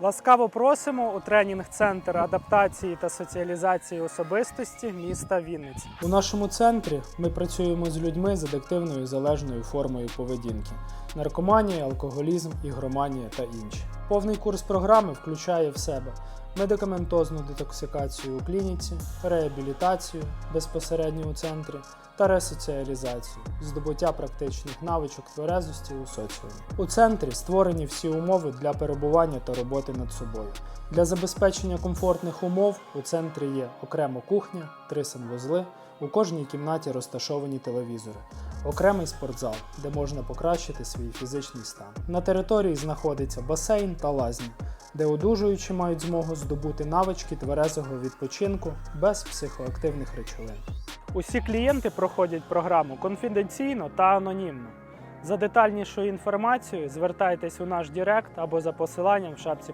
Ласкаво просимо у тренінг-центр адаптації та соціалізації особистості міста Вінниці. У нашому центрі ми працюємо з людьми з адаптивною залежною формою поведінки: наркоманія, алкоголізм, ігроманія та інші. Повний курс програми включає в себе медикаментозну детоксикацію у клініці, реабілітацію безпосередньо у центрі та ресоціалізацію, здобуття практичних навичок тверезості у соціумі. У центрі створені всі умови для перебування та роботи над собою. Для забезпечення комфортних умов у центрі є окремо кухня, три санвузли, у кожній кімнаті розташовані телевізори, окремий спортзал, де можна покращити свій фізичний стан. На території знаходиться басейн та лазня, де одужуючі мають змогу здобути навички тверезого відпочинку без психоактивних речовин. Усі клієнти проходять програму конфіденційно та анонімно. За детальнішою інформацією звертайтесь у наш Директ або за посиланням в шапці